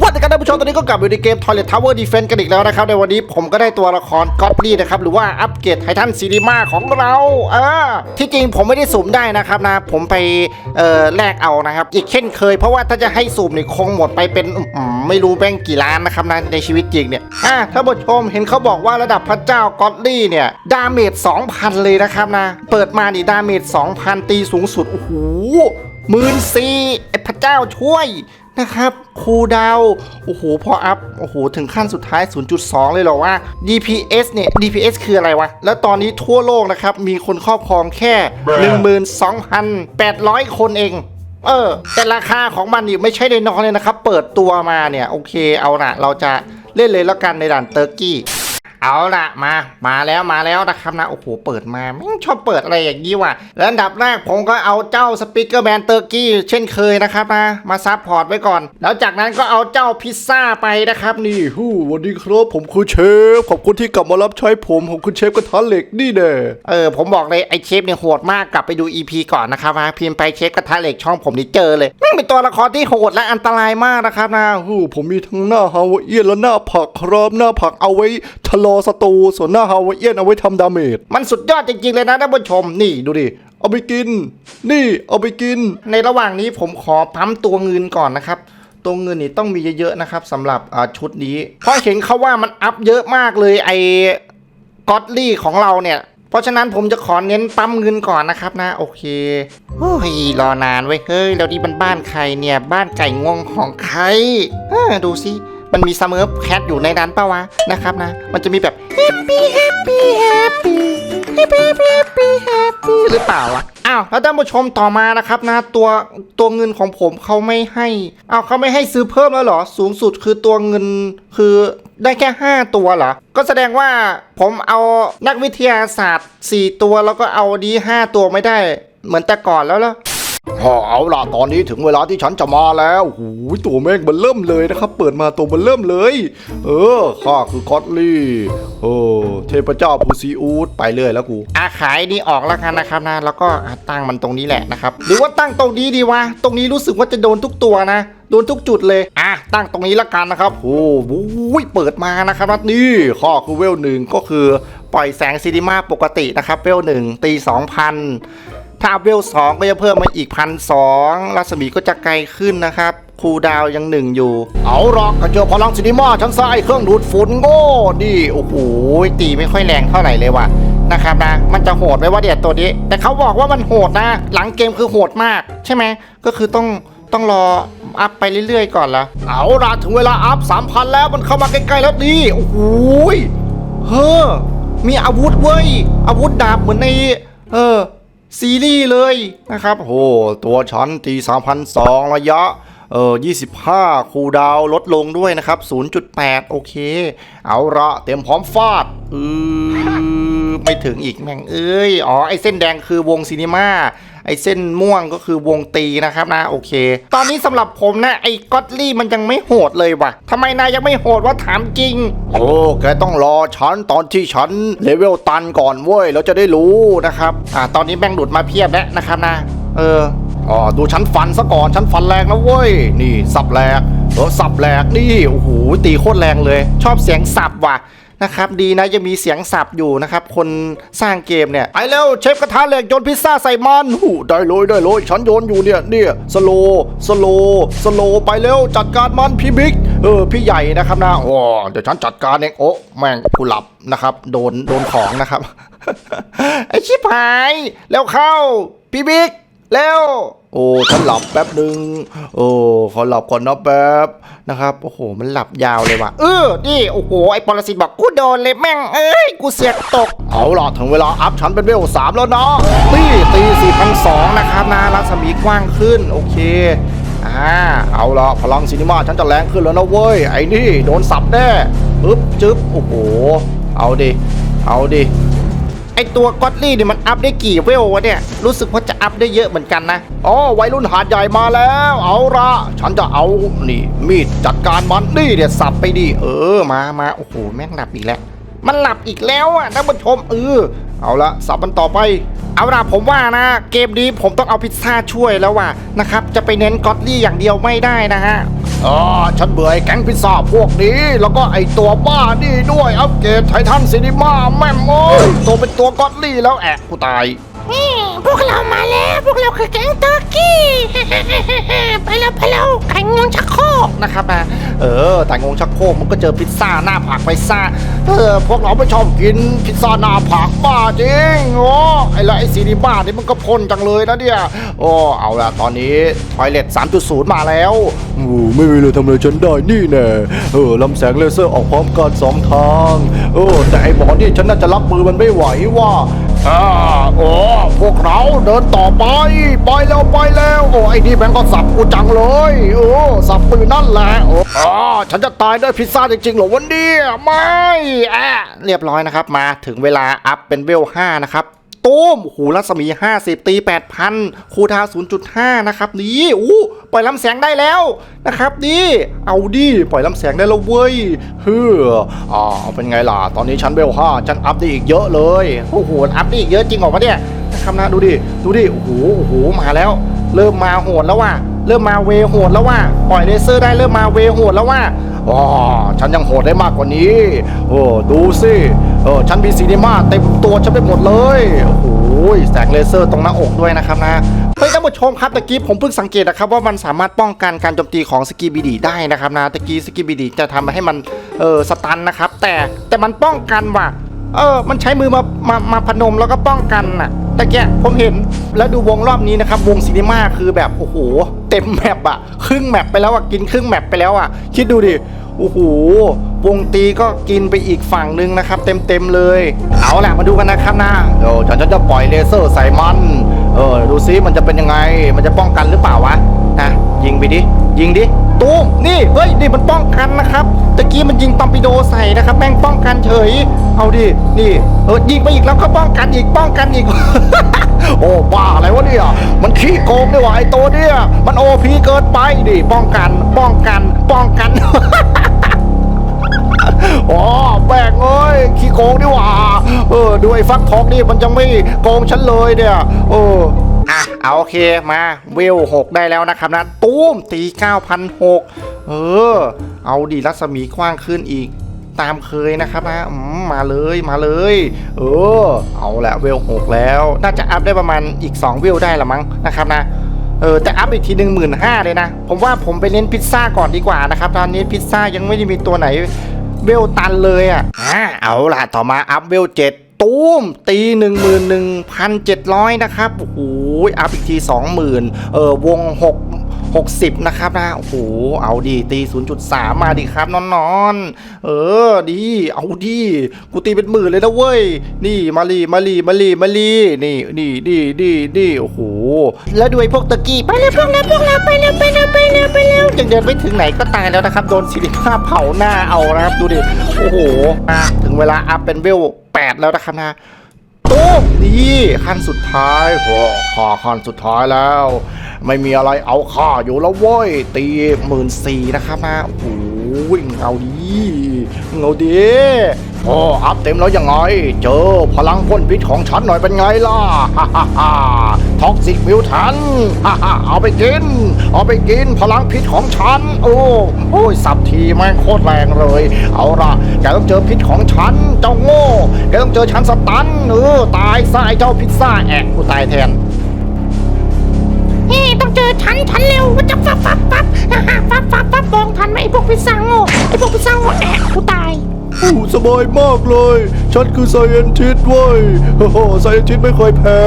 วันนี้กันท่านผู้ชมตอนนี้ก็กลับอยู่ในเกม Toilet Tower Defense กันอีกแล้วนะครับ ในวันนี้ผมก็ได้ตัวละครก็อดลี่นะครับ หรือว่าอัปเกรดไททันซีรีมาของเรา เออ ที่จริงผมไม่ได้สุ่มได้นะครับนะ ผมไปเอ่อแลกเอานะครับ อีกเช่นเคยเพราะว่าถ้าจะให้สุ่มนี่คงหมดไปเป็นไม่รู้แบงกี่ล้านนะครับนะในชีวิตจริงเนี่ยอะท่านผู้ชมเห็นเขาบอกว่าระดับพระเจ้าก็อดลี่เนี่ยดาเมจ2,000 เลยนะครับนะ เปิดมานี่ดาเมจ2,000 ตีสูงสุดโอ้โหหมื่นสี่ไอพระเจ้าช่วย นะครับคูลดาวน์โอ้โหพออัพโอ้โหถึงขั้นสุดท้าย 0.2 เลยเหรอว่า DPS เนี่ย DPS คืออะไรวะ แล้วตอนนี้ทั่วโลกนะครับ มีคนครอบครองแค่ 12,800 คนเองเออ แต่ราคาของมันนี่ไม่ใช่ในน้อยเลยนะครับ เปิดตัวมาเนี่ย โอเคเอาละเราจะเล่นเลยแล้วกันในด่านเตอร์กี้ เอาละมา มาแล้วมาแล้วนะครับนะ โอ้โห เปิดมาแม่ชอบเปิดอะไรอย่างนี้ว่ะ แล้วอันดับแรกผมก็เอาเจ้าสปิเกอร์แมนเตอร์กี้เช่นเคยนะครับนะ มาซับพอร์ตไว้ก่อน แล้วจากนั้นก็เอาเจ้าพิซซ่าไปนะครับนี่ฮู้วัสดีครับผมคือเชฟ ขอบคุณที่กลับมารับใช้ผมผมคือเชฟกระทะเหล็กนี่เด้เออ ผมบอกเลยไอ้เชฟเนี่ยโหดมากกลับไปดู EP ก่อนนะครับนะพิมพ์ไปเชฟกระทะเหล็กช่องผมนี่เจอเลยแม่เป็นตัวละครที่โหดและอันตรายมากนะครับนะฮู้ผมมีทั้งหน้าฮาวาเอียนและหน้าผักครับหน้าผักเอาไว้ชะลอศัตรูส่วนหน้าฮาวาเอียนเอาไว้ทำดาเมจมันสุดยอดจริงๆเลยนะท่านผู้ชมนี่ดูดิเอาไปกิน นี่เอาไปกิน ในระหว่างนี้ผมขอปั๊มตัวเงินก่อนนะครับ ตัวเงินนี่ต้องมีเยอะๆนะครับสำหรับอ่าชุดนี้เพราะเห็นเขาว่ามันอัพเยอะมากเลยไอ้ก็อดลี่ของเราเนี่ยเพราะฉะนั้นผมจะขอเน้นปั๊มเงินก่อนนะครับนะ โอเคโอ้ยรอนานไว้ยเฮ้ยแล้วนี่มันบ้านใครเนี่ย บ้านไก่งวงของใครเออดูสิ มันมีซัมเมอร์แคทอยู่ในนั้นปะวะนะครับนะ มันจะมีแบบ happy happy happy happy happy happy happy หรือเปล่าวะอ้าวแล้วท่านผู้ชมต่อมานะครับนะตัวตัวเงินของผมเขาไม่ให้อ้าวเขาไม่ให้ซื้อเพิ่มแล้วเหรอ สูงสุดคือตัวเงินคือได้แค่ 5 ตัวเหรอ ก็แสดงว่าผมเอานักวิทยาศาสตร์ 4 ตัวแล้วก็เอาดี 5 ตัวไม่ได้ เหมือนแต่ก่อนแล้วล่ะ เอาล่ะตอนนี้ถึงเวลาที่ฉันจะมาแล้วหูยตัวแม่งมันเริ่มเลยนะครับ เปิดมาตัวมันเริ่มเลย เออข้าคือก็อตลี่เออเทพเจ้าพูซีอูดไปเลยแล้วกูอาขายนี่ออกแล้วกันนะครับนะ แล้วก็อะตั้งมันตรงนี้แหละนะครับ หรือว่าตั้งตรงนี้ดีวะ ตรงนี้รู้สึกว่าจะโดนทุกตัวนะโดนทุกจุดเลย อะ ตั้งตรงนี้ละกันนะครับ โอ้โหเปิดมานะครับนะนี่นี่ข้าคือเวลหนึ่งก็คือ ปล่อยแสงซีนิมาปกตินะครับ เวลหนึ่งตี2,000 ถ้าอัพเวลสองก็จะเพิ่มมาอีกพันสองรัศมีก็จะไกลขึ้นนะครับคูดาวยังหนึ่งอยู่ เอาหรอกกระเจอพลังซินิมาฉันใส่เครื่องดูดฝุ่นโง่นี่โอ้โหตีไม่ค่อยแรงเท่าไหร่เลยว่ะนะครับนะมันจะโหดไหมว่าเดียตัวนี้ แต่เขาบอกว่ามันโหดนะ หลังเกมคือโหดมาก ใช่ไหมก็คือต้องต้องรออัพไปเรื่อยๆก่อนละเอาล่ะถึงเวลาอัพสามพันแล้วมันเข้ามาใกล้ๆแล้วนี่โอ้โหเฮ้อมีอาวุธเว้ยอาวุธดาบเหมือนในเออ ซีรีส์เลยนะครับโหตัวฉันตี3,002ระยะเออ25 คูดาวลดลงด้วยนะครับ 0.8 โอเค เอาละเตรียมพร้อมฟาดอือไม่ถึงอีกแม่งเอ้ย อ๋อ ไอเส้นแดงคือวงซีนีมา ไอเส้นม่วงก็คือวงตีนะครับนะโอเค ตอนนี้สำหรับผมนะไอ้ก็อตลี่มันยังไม่โหดเลยว่ะทำไมนายยังไม่โหดวะถามจริง โอ้แกต้องรอฉันตอนที่ฉันเลเวลตันก่อนเว้ยแล้วจะได้รู้นะครับอ่าตอนนี้แม่งหลุดมาเพียบแล้วนะครับนะ เอออ๋อดูฉันฟันซะก่อนฉันฟันแรงนะเว้ยนี่สับแหลกเออสับแหลกนี่โอ้โหตีโคตรแรงเลย ชอบเสียงสับว่ะ นะครับดีนะยังมีเสียงสับอยู่นะครับคนสร้างเกมเนี่ยไปเร็วเชฟกระทะเหล็กโยนพิซซ่าใส่มันหูได้เลยได้เลยฉันโยนอยู่เนี่ยเนี่ยสโลสโลสโลไปเร็วจัดการมันพี่บิ๊กเออพี่ใหญ่นะครับนะโอ้เดี๋ยวฉันจัดการเองโอ้แม่งกูหลับนะครับโดนโดนของนะครับไอชิบหายแล้วเข้าพี่บิ๊ก เร็วโอ้ฉันหลับแป๊บหนึ่งโอ้ขอหลับก่อนนะแป๊บนะครับโอ้โหมันหลับยาวเลยว่ะเออนี่โอ้โหไอปรสิตบอกกูโดนเลยแม่งเอ้ยกูเสียกตกเอาล่ะถึงเวลาอัพฉันเป็นเวลสามแล้วนะนี่ตีสี่พันสองนะครับนะรัศมีกว้างขึ้นโอเคอ่าเอาล่ะพลังซีนิมาฉันจะแรงขึ้นแล้วนะเว้ยไอ้นี่โดนสับแน่ปึ๊บจึ๊บโอ้โหเอาดิเอาดิ ไอตัวก็อตลี่เนี่ยมันอัพได้กี่เวลวะเนี่ย รู้สึกว่าจะอัพได้เยอะเหมือนกันนะอ๋อวัยรุ่นหาดใหญ่มาแล้ว เอาละฉันจะเอานี่ มีดจัดการมันนี่เดี๋ยวสับไปดิเออมามาโอ้โหแม่งหลับอีกแล้ว มันหลับอีกแล้วอะท่านผู้ชมเออเอาละสับมันต่อไปเอาล่ะผมว่านะ เกมนี้ผมต้องเอาพิซซ่าช่วยแล้วว่ะนะครับ จะไปเน้นก็อตลี่อย่างเดียวไม่ได้นะฮะ เออฉันเบื่อไอ้แก๊งพิซซ่าพวกนี้ แล้วก็ไอ้ตัวบ้านี่ด้วย อัปเกรดไททันซีนิมาแม่มโอ้ยตัวเป็นตัวก็อดลี่แล้วแอะกูตาย พวกเรามาแล้ว พวกเราคือแก๊งเตอร์กี้ไปแล้วไปแล้วไก่งวงชักโครกนะครับนะเออแต่งงชักโครกมันก็เจอพิซซ่าหน้าผักไปซ่าเออพวกเราไม่ชอบกินพิซซ่าหน้าผักบ้าจริงโอ้ไอ้ละไอ้ซีนิมานี่มันก็พ่นจังเลยนะเนี่ยโอ้เอาละตอนนี้ทอยเลต3.0 มาแล้วโอ้ไม่มีเลยทำอะไรฉันได้นี่แน่เออลำแสงเลเซอร์ออกพร้อมกันสองทาง เออแต่ไอ้หมอนี่ฉันน่าจะรับมือมันไม่ไหวว่า อ่าโอ้พวกเราเดินต่อไป ไปแล้วไปแล้ว โอ้ไอ้นี่แม่งก็สับกูจังเลย โอ้สับปืนนั่นแหละโอ้อ่าฉันจะตายด้วยพิซซ่าจริงๆเหรอวันนี้ไม่แอะเรียบร้อยนะครับ มาถึงเวลาอัพเป็นเวล5นะครับ ตูมหูรัศมี 50 ตี 8,000 คูทา 0.5 นะครับ นี่อู้ปล่อยลำแสงได้แล้วนะครับนี่เอาดิปล่อยลำแสงได้แล้วเว้ยเฮ้ออ่าเป็นไงล่ะ ตอนนี้ชั้นเบลห้าฉันอัพได้อีกเยอะเลยโอ้โหอัพได้อีกเยอะจริงเหรอวะเนี่ยนะครับนะดูดิ ดูดิ โอ้โหโอ้โหมาแล้ว เริ่มมาโหดแล้วว่ะ เริ่มมาเวโหดแล้วว่ะปล่อยเลเซอร์ได้เริ่มมาเวโหดแล้วว่ะอ๋อฉันยังโหดได้มากกว่านี้ โอ้ดูสิเออฉันมีซีนิมาเต็มตัวฉันไปหมดเลยโอ้โหแสงเลเซอร์ตรงหน้าอกด้วยนะครับนะเฮ้ยท่านผู้ชมครับตะกี้ผมเพิ่งสังเกตนะครับว่ามันสามารถป้องกันการโจมตีของสกีบีดีได้นะครับนะตะกี้สกีบีดีจะทำให้มันเออสตันนะครับ แต่แต่มันป้องกันว่ะเออมันใช้มือมามามาพนมแล้วก็ป้องกันน่ะ ตะแกะผมเห็นแล้วดูวงรอบนี้นะครับ วงซีนีมาคือแบบโอ้โห เต็มแมปอะครึ่งแมปไปแล้วอะกินครึ่งแมปไปแล้วอะคิดดูดิโอ้โหวงตีก็กินไปอีกฝั่งหนึ่งนะครับเต็มเต็มๆเลย เอาแหละมาดูกันนะครับนะเดี๋ยวฉันจะปล่อยเลเซอร์ใส่มันเออดูซิมันจะเป็นยังไง มันจะป้องกันหรือเปล่าวะนะยิงไปดิยิงดิ ตูมนี่เฮ้ยนี่มันป้องกันนะครับตะกี้มันยิงตอมปิโดใส่นะครับแม่งป้องกันเฉย เอาดินี่เออยิงไปอีกแล้วก็ป้องกันอีกป้องกันอีก โอ้บ้าอะไรวะเนี่ยมันขี้โกงนี่หว่าไอ้ตัวเนี่ยมันโอพีเกินไปดิป้องกันป้องกันป้องกันอ๋อแบกเอ้ยขี้โกงนี่หว่าเออดูไอ้ฟักทองนี่มันยังไม่โกงฉันเลยเนี่ยเออ อะเอาโอเคมาเวลหกได้แล้วนะครับนะตูมตี9,006เออ เอาดีรัศมีกว้างขึ้นอีกตามเคยนะครับนะมมาเลยมาเลย เออ เอาละเวลหกแล้ว น่าจะอัพได้ประมาณอีก 2 เวลได้ละมั้งนะครับนะเออแต่อัพอีกทีหนึ่งหมื่นห้าเลยนะ ผมว่าผมไปเน้นพิซซ่าก่อนดีกว่านะครับ ตอนนี้พิซซ่ายังไม่ได้มีตัวไหนเวลตันเลยอะอ่าเอาล่ะต่อมาอัพเวลเจ็ด ตูมตีหนึ่งหมื่นหนึ่งพันเจ็ดร้อยนะครับโอ้โหอัพอีกทีสองหมื่นเออวงหกหกสิบนะครับนะโอ้โหเอาดีตี 0.3 มาดิครับนอนนอนๆเออดีเอาดีกูตีเป็นหมื่นเลยนะเว้ย นี่มาลีมาลีมาลีมาลีนี่นี่นี่นี่นี่โอ้โหแล้วด้วยพวกตะกี้ไปเลยพวกเราพวกเราไปเร็วไปเร็วไปเร็วไปเร็วยังเดินไม่ถึงไหนก็ตายแล้วนะครับ โดนซิลิภาเผาหน้าเอานะครับดูดิโอ้โหอะถึงเวลาอัพเป็นเวล 8 แล้วนะครับนะตุ้มนี่ขั้นสุดท้ายโอ้ข้าขั้นสุดท้ายแล้ว ไม่มีอะไรเอาข้าอยู่แล้วเว้ย ตีหมื่นสี่นะครับนะโอ้ยเงาดีเงาดี โอ้อัพเต็มแล้วยังไง เจอพลังพ่นพิษของฉันหน่อยเป็นไงล่ะฮ่าฮ่าฮ่าท็อกซิกมิวทันฮ่าฮ่าเอาไปกิน เอาไปกินพลังพิษของฉัน โอ้โอ้ยสับทีแม่งโคตรแรงเลย เอาล่ะแกต้องเจอพิษของฉัน เจ้าโง่แกต้องเจอฉันสตันเออตายซะไอ้เจ้าพิซซ่าแอกกูตายแทนเฮ้ต้องเจอฉันฉันเร็วมันจะฟับฟับฟับฮ่าฮ่าฟับฟับฟับมองทันไหมไอ้พวกพิซซ่าโง่ไอ้พวกพิซซ่าโง่แอะกูตาย อ้สบายมากเลย ฉันคือไซเอนทิสเว้ยโอ้โหไซเอนทิสไม่เคยแพ้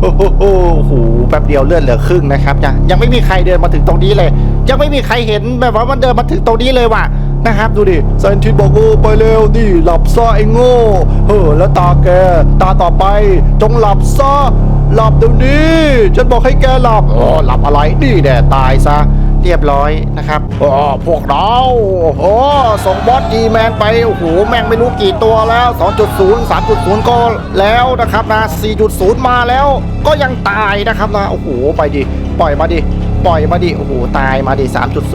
โอ้โหโอ้โหแป๊บเดียวเลื่อนเหลือครึ่งนะครับยังยังไม่มีใครเดินมาถึงตรงนี้เลย ยังไม่มีใครเห็นแบบว่ามันเดินมาถึงตรงนี้เลยว่ะนะครับดูดิไซเอนทิสบอกโอ้ไปเร็วนี่หลับซะไอ้โง่เฮ้อแล้วตาแกตาต่อไป จงหลับซะหลับเดี๋ยวนี้ฉันบอกให้แกหลับอ๋อหลับอะไรนี่แน่ตายซะ เรียบร้อยนะครับอ๋อพวกเราโอ้ส่งบอสดีแมนไปโอ้โหแม่งไม่รู้กี่ตัวแล้ว 2.0 3.0 ก็แล้วนะครับนะ4.0 มาแล้วก็ยังตายนะครับนะโอ้โหไปดิปล่อยมาดิ ปล่อยมาดิโอ้โหตายมาดิ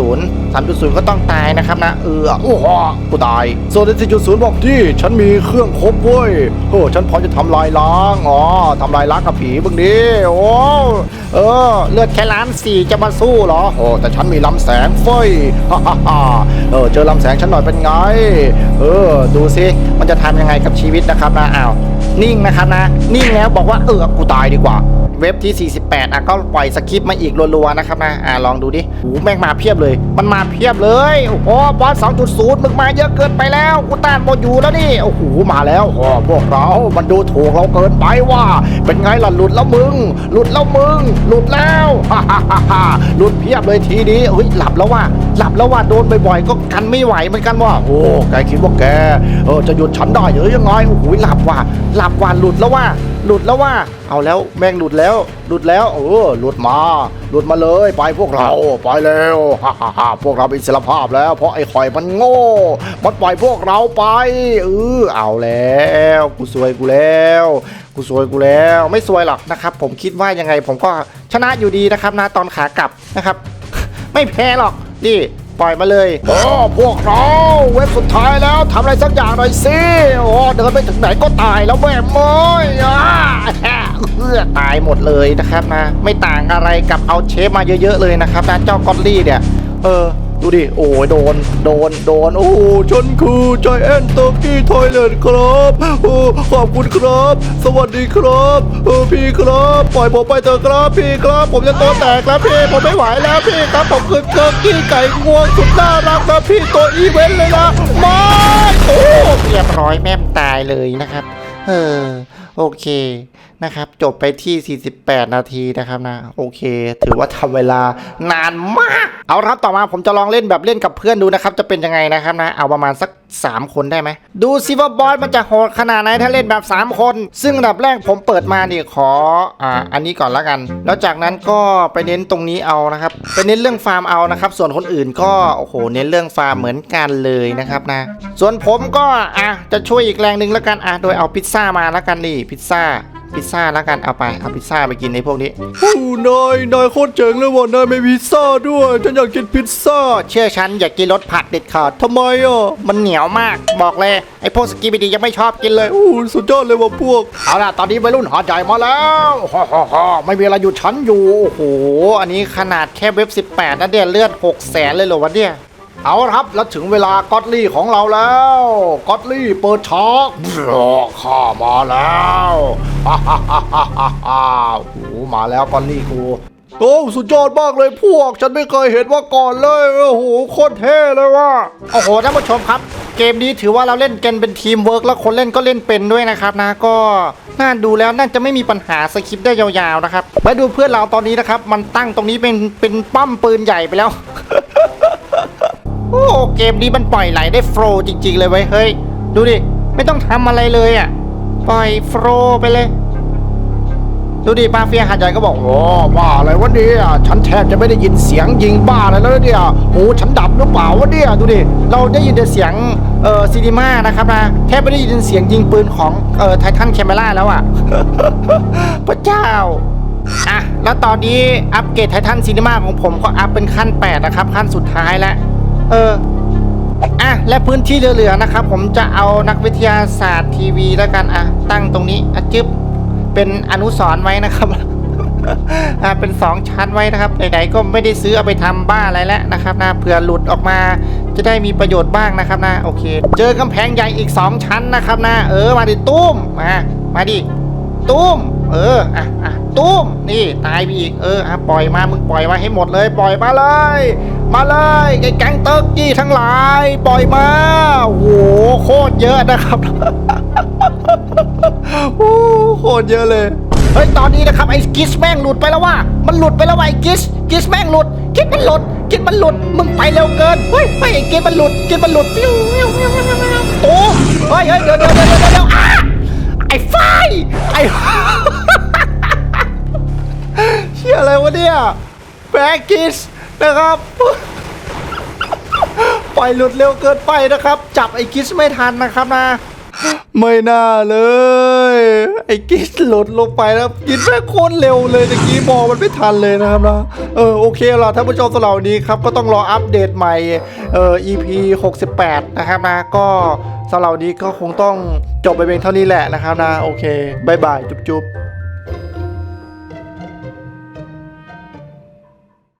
3.0 3.0 ก็ต้องตายนะครับนะเออโอ้โหกูตายส่วนใน4.0 บอกที่ฉันมีเครื่องครบเว้ยเออฉันพร้อมจะทำลายล้างอ๋อทำลายล้างกับผีบึงดิโอ้เออเลือดแค่ล้านสี่จะมาสู้เหรอโอ้แต่ฉันมีลำแสงเฟ้ยฮ่าฮ่าฮ่าเออเจอลำแสงฉันหน่อยเป็นไง เออ ดูซิมันจะทำยังไงกับชีวิตนะครับนะอ้าวนิ่งนะครับนะ นิ่งแล้วบอกว่าเออกูตายดีกว่า เว็บที่ 48อะก็ปล่อยสคริปต์มาอีกรัวๆนะครับนะอ่าลองดูดิโอ้โหแม่งมาเพียบเลย มันมาเพียบเลยโอ้โหบอส2.0มึงมาเยอะเกินไปแล้วกูต้านหมดอยู่แล้วนี่โอ้โหมาแล้วโอ้พวกเรา มันดูถูกเราเกินไปว่า เป็นไงล่ะหลุดแล้วมึง หลุดแล้วมึง หลุดแล้วฮ่าฮ่าฮ่าหลุดเพียบเลยทีนี้เฮ้ยหลับแล้วว่ะหลับแล้วว่ะโดนบ่อยๆก็กันไม่ไหวเหมือนกันว่ะโอ้แกคิดว่าแกเออจะหยุดฉันได้หรือยังไงโอ้โหโอ้ยหลับว่ะหลับว่ะหลุดแล้วว่ะ หลุดแล้วว่ะเอาแล้วแม่งหลุดแล้ว หลุดแล้ว เออ หลุดมา หลุดมาเลย ไปพวกเรา ไปเร็วฮ่าฮ่าฮ่าพวกเราเป็นอิสรภาพแล้ว เพราะไอ้ข่อยมันโง่ มันปล่อยพวกเราไป เออ เอาแล้ว กูซวยกูแล้วกูซวยกูแล้วไม่ซวยหรอกนะครับ ผมคิดว่ายังไงผมก็ชนะอยู่ดีนะครับนะตอนขากลับนะครับ ไม่แพ้หรอกนี่ ปล่อยมาเลยโอ้พวกเราเว็บสุดท้ายแล้วทำอะไรสักอย่างหน่อยสิโอ้เดินไปถึงไหนก็ตายแล้วแม่เมยอะเพื่อตายหมดเลยนะครับนะ ไม่ต่างอะไรกับเอาเชฟมาเยอะๆเลยนะครับนะเจ้ากอลลี่เนี่ย เออ ดูดิ โอ้ยโดน โดน โดน โอ้ฉันคือใจแอนตอกี้ทอยเลนครับโอ้ขอบคุณครับ สวัสดีครับเออพี่ครับ ปล่อยผมไปเถอะครับพี่ครับ ผมจะตัวแตกแล้วพี่ ผมไม่ไหวแล้วพี่ครับ ผมคือเกอร์กี้ไก่งวงสุดน่ารักนะพี่ตัวอีเวนต์เลยนะม่โอ้เรียบร้อยแม่มตายเลยนะครับ เออ โอเค นะครับ จบไปที่ 48 นาทีนะครับนะ โอเค ถือว่าทำเวลานานมาก เอาครับต่อมาผมจะลองเล่นแบบเล่นกับเพื่อนดูนะครับ จะเป็นยังไงนะครับนะ เอาประมาณสัก 3 คนได้ไหม ดูซิว่าบอสมันจะโหดขนาดไหนถ้าเล่นแบบ 3 คน ซึ่งอันดับแรกผมเปิดมานี่ขออ่าอันนี้ก่อนละกัน แล้วจากนั้นก็ไปเน้นตรงนี้เอานะครับไปเน้นเรื่องฟาร์มเอานะครับ ส่วนคนอื่นก็โอ้โหเน้นเรื่องฟาร์มเหมือนกันเลยนะครับนะ ส่วนผมก็อะจะช่วยอีกแรงหนึ่งล้วกันอะโดยเอาพิซซ่ามาล้วกันนี่พิซซ่า พิซซ่าแล้วกันเอาไปเอาพิซซ่าไปกินในพวกนี้โอ้นายนายโคตรเจ๋งเลยว่ะนายไม่มีพิซซ่าด้วยฉันอยากกินพิซซ่าเชื่อฉันอย่ากินรสผักเด็ดขาดทำไมอะมันเหนียวมากบอกเลยไอ้พวกสกีบิดียังไม่ชอบกินเลยโอ้สุดยอดเลยว่ะพวกเอาล่ะตอนนี้วัยรุ่นหาดใหญ่มาแล้วฮ่าฮ่าฮ่าไม่มีอะไรหยุดฉันอยู่โอ้โหโอ้อันนี้ขนาดแค่เว็บ 18นะเดียเลือด6 0แสนเลยเหรอวะเนี่ย เอาละครับแล้วถึงเวลาก็อตลี่ของเราแล้วก็อตลี่เปิดช็อคข้ามาแล้วฮ่าฮ่าฮ่าฮ่าฮ่าฮ่าโอ้มาแล้วก็อตลี่กูโอ้สุดยอดมากเลยพวก ฉันไม่เคยเห็นว่าก่อนเลยโอ้โหโคตรเท่เลยว่ะโอ้โหท่านผู้ชมครับ เกมนี้ถือว่าเราเล่นกันเป็นทีมเวิร์กแล้วคนเล่นก็เล่นเป็นด้วยนะครับนะก็น่าดูแล้วน่าจะไม่มีปัญหาสคริปต์ได้ยาวๆนะครับไปดูเพื่อนเราตอนนี้นะครับ มันตั้งตรงนี้เป็นเป็นปั้มปืนใหญ่ไปแล้ว โอ้เกมนี้มันปล่อยไหลได้โฟล์จริง ๆ เลยเว้ยเฮ้ย ดูดิ ไม่ต้องทำอะไรเลยอะ ปล่อยโฟล์ไปเลย ดูดิมาเฟียหาดใหญ่ก็บอกโอ้บ้าอะไรวะเนี่ยฉันแทบจะไม่ได้ยินเสียงยิงบ้าอะไรแล้วเนี่ยหูฉันดับหรือเปล่าวะเนี่ยดูดิเราได้ยินแต่เสียงเออซีนีมานะครับนะแทบไม่ได้ยินเสียงยิงปืนของเออไททันแคมเมราแล้วอะพระเจ้าอะแล้วตอนนี้อัปเกรดไททันซีนีมาของผมก็อัพเป็นขั้น 8 นะครับ ขั้นสุดท้ายแล้ว เอออะและพื้นที่เหลือๆนะครับ ผมจะเอานักวิทยาศาสตร์ทีวีแล้วกันอะตั้งตรงนี้อะจึ๊บเป็นอนุสรณ์ไว้นะครับอ่าเป็น 2 ชั้นไว้นะครับไหนๆก็ไม่ได้ซื้อเอาไปทำบ้าอะไรแล้วนะครับนะเผื่อหลุดออกมาจะได้มีประโยชน์บ้างนะครับนะโอเค เจอกำแพงใหญ่อีก 2 ชั้นนะครับนะเออมาดิตุ้มมามาดิ ตุ้ม เออ อะอะตุ้ม นี่ตายไปอีก เออ อะปล่อยมา มึงปล่อยมาให้หมดเลย ปล่อยมาเลย มาเลยไอ้แก๊งเติร์กกี้ทั้งหลาย ปล่อยมา โอ้โห โคตรเยอะนะครับโอ้โคตรเยอะเลย เฮ้ย ตอนนี้นะครับไอ้กิสแม่งหลุดไปแล้วว่ะมันหลุดไปแล้วไอ้กิส กิสแม่งหลุด กิสมันหลุด กิสมันหลุด มึงไปเร็วเกิน เฮ้ยไอ้กิสมันหลุด กิสมันหลุดปิ้วปิ้วปิ้วปิ้วปิ้วโอ้เฮ้ยเฮ้ยเดี๋ยวเดี๋ยวเดี๋ยวเดี๋ยวายไอ้ เชี่ยอะไรวะเนี่ยแบกกิสนะครับ ปล่อยหลุดเร็วเกินไปนะครับ จับไอ้กิสไม่ทันนะครับนะ ไม่น่าเลย ไอ้กิ๊ดหลุดลงไปแล้วกินแม่โคตรเร็วเลยตะกี้มองมันไม่ทันเลยนะครับนะเออโอเคล่ะท่านผู้ชมสำหรับวันนี้ครับก็ต้องรออัปเดตใหม่เอ่อ EP 68 นะครับนะก็สำหรับวันนี้ก็คงต้องจบไปเพียงเท่านี้แหละนะครับนะโอเคบายบายจุ๊บ